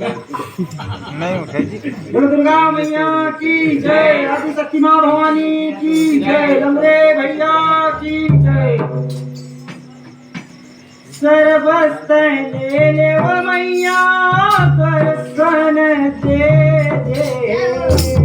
नहीं उठेगी बोलो, दुर्गा मैया की जय। आदि शक्ति माँ भवानी की जय। लंबे भैया की जय। सर्वस्त ले ले मैया सन दे दे।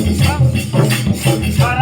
Vamos. Para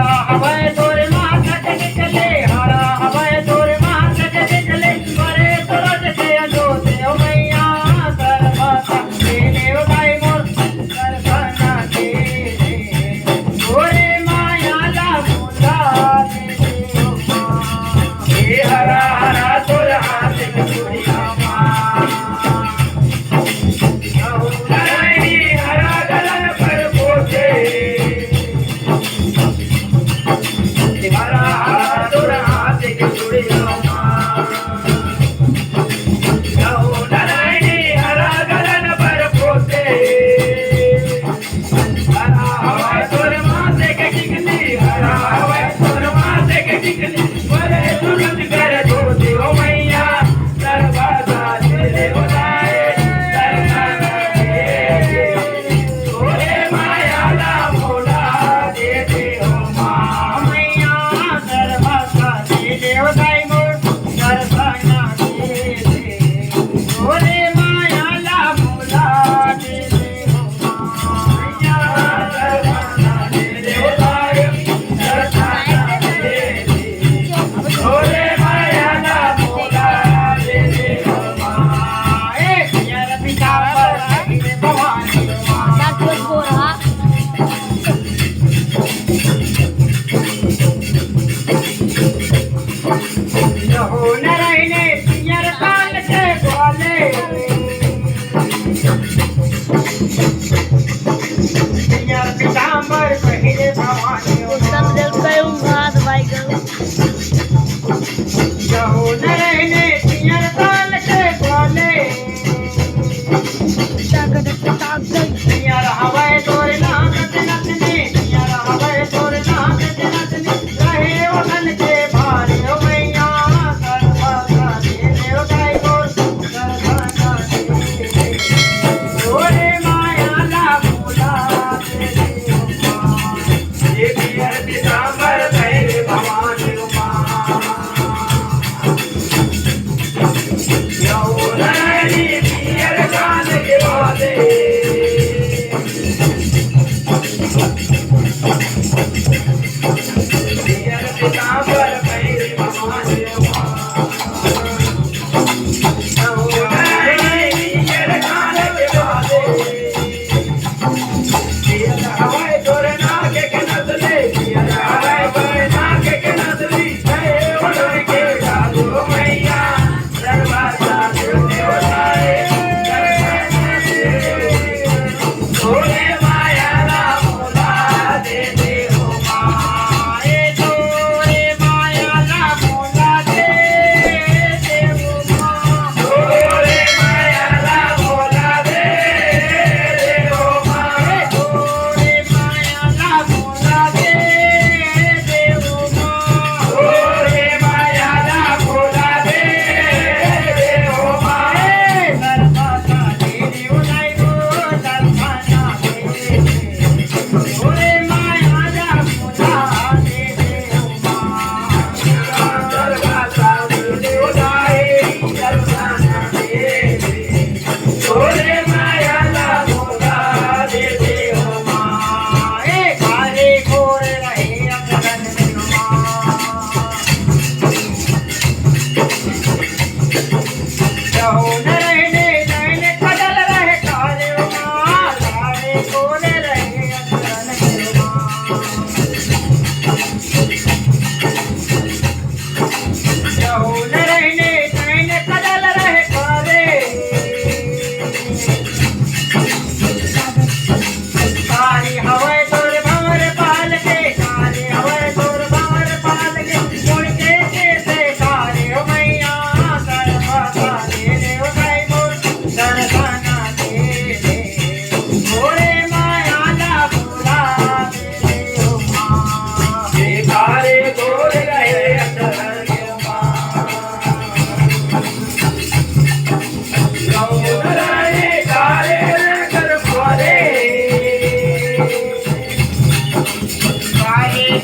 Yara, how I go?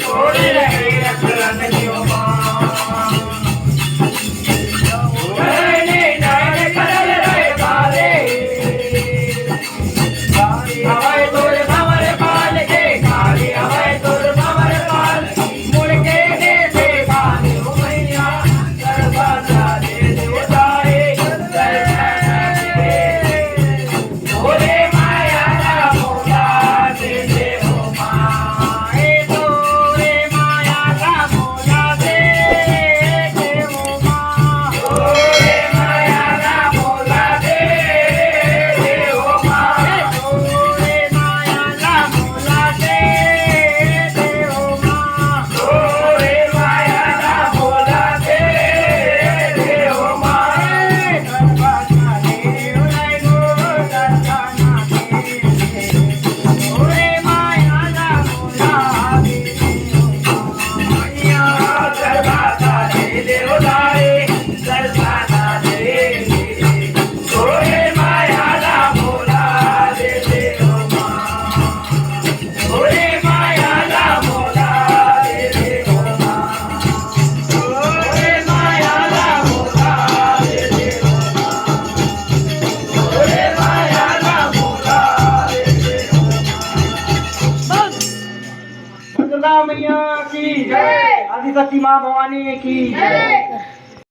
போடுகிற ভবানী কি